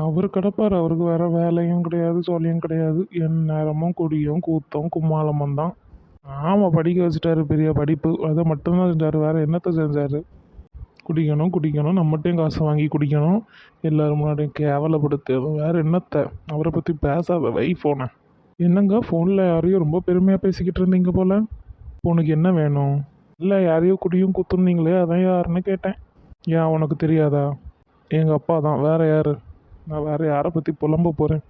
அவர் கிடப்பார். அவருக்கு வேறு வேலையும் கிடையாது சொல்லியும் கிடையாது. என் நேரமும் குடியும் கூத்தம் கும்மாளமும் தான். ஆமாம் படிக்க வச்சுட்டாரு பெரிய படிப்பு. அதை மட்டும்தான் செஞ்சார். வேறு என்னத்தை செஞ்சார்? குடிக்கணும் குடிக்கணும். நம்மகிட்டையும் காசு வாங்கி குடிக்கணும். எல்லோரும் முன்னாடியும் கேவலப்படுத்து. வேறு என்னத்தை? அவரை பற்றி பேசாத வை ஃபோனை என்னங்க? ஃபோனில் யாரையும் ரொம்ப பெருமையாக பேசிக்கிட்டு இருந்தீங்க போல். உனக்கு என்ன வேணும்? இல்லை யாரையோ குடியும் குத்துனீங்களே அதான் யாருன்னு கேட்டேன். ஏன் உனக்கு தெரியாதா? எங்கள் அப்பா தான். வேறு யார்? நான் வேற யாரை பற்றி புலம்ப போகிறேன்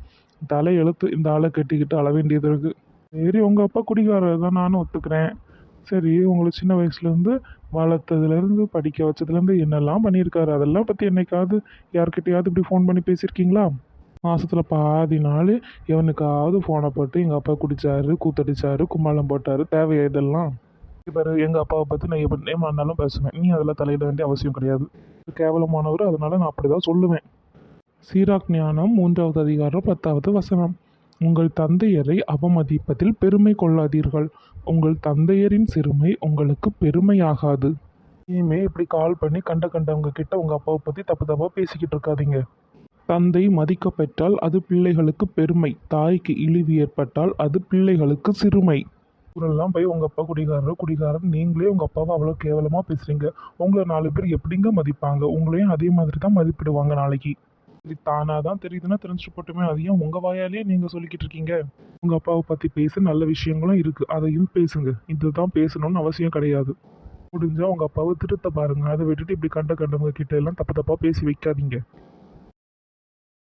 தலை எழுத்து இந்த ஆளை கட்டிக்கிட்டு அள வேண்டியது இருக்குது சரி உங்கள் அப்பா குடிக்காரர் தான் நானும் ஒத்துக்கிறேன். சரி உங்களை சின்ன வயசுலேருந்து வளர்த்ததுலேருந்து படிக்க வச்சதுலேருந்து என்னெல்லாம் பண்ணியிருக்காரு? அதெல்லாம் பற்றி என்னைக்காவது யார்கிட்டையாவது இப்படி ஃபோன் பண்ணி பேசியிருக்கீங்களா? மாதத்தில் பாதி நாள் எவனுக்காவது ஃபோனை போட்டு எங்கள் அப்பா குடிச்சாரு கூத்தடிச்சாரு கும்மாளம் போட்டார் தேவையா இதெல்லாம்? இப்போ எங்கள் அப்பாவை பற்றி நான் எப்படி ஏமாந்தாலும் பேசுவேன். நீ அதில் தலையிட வேண்டிய அவசியம் கிடையாது. கேவலமானவர் அதனால் நான் அப்படி தான் சொல்லுவேன். சீராக் ஞானம் மூன்றாவது அதிகாரம் பத்தாவது வசனம். உங்கள் தந்தையரை அவமதிப்பதில் பெருமை கொள்ளாதீர்கள். உங்கள் தந்தையரின் சிறுமை உங்களுக்கு பெருமையாகாது. இனிமே இப்படி கால் பண்ணி கண்ட கண்டவங்க கிட்ட உங்கள் அப்பாவை பற்றி தப்பு தப்பாக பேசிக்கிட்டு இருக்காதீங்க. தந்தை மதிக்க பெற்றால் அது பிள்ளைகளுக்கு பெருமை. தாய்க்கு இழிவு ஏற்பட்டால் அது பிள்ளைகளுக்கு சிறுமை. ஊரெல்லாம் போய் உங்கள் அப்பா குடிகாரர் குடிகாரன் நீங்களே உங்கள் அப்பாவை அவ்வளோ கேவலமாக பேசுகிறீங்க உங்களை நாலு பேர் எப்படிங்க மதிப்பாங்க? உங்களையும் அதே மாதிரி தான் மதிப்பிடுவாங்க நாளைக்கு. இது தானாக தான் தெரியுதுன்னா தெரிஞ்சிட்டு போட்டுமே அதையும் உங்கள் வாயாலேயே நீங்கள் சொல்லிக்கிட்டு இருக்கீங்க. உங்கள் அப்பாவை பற்றி பேச நல்ல விஷயங்களும் இருக்குது அதையும் பேசுங்க. இதுதான் பேசணும்னு அவசியம் கிடையாது. முடிஞ்சால் உங்கள் அப்பாவை திருத்த பாருங்க. அதை விட்டுட்டு இப்படி கண்ட கண்டவங்க கிட்ட எல்லாம் தப்பு தப்பாக பேசி வைக்காதீங்க.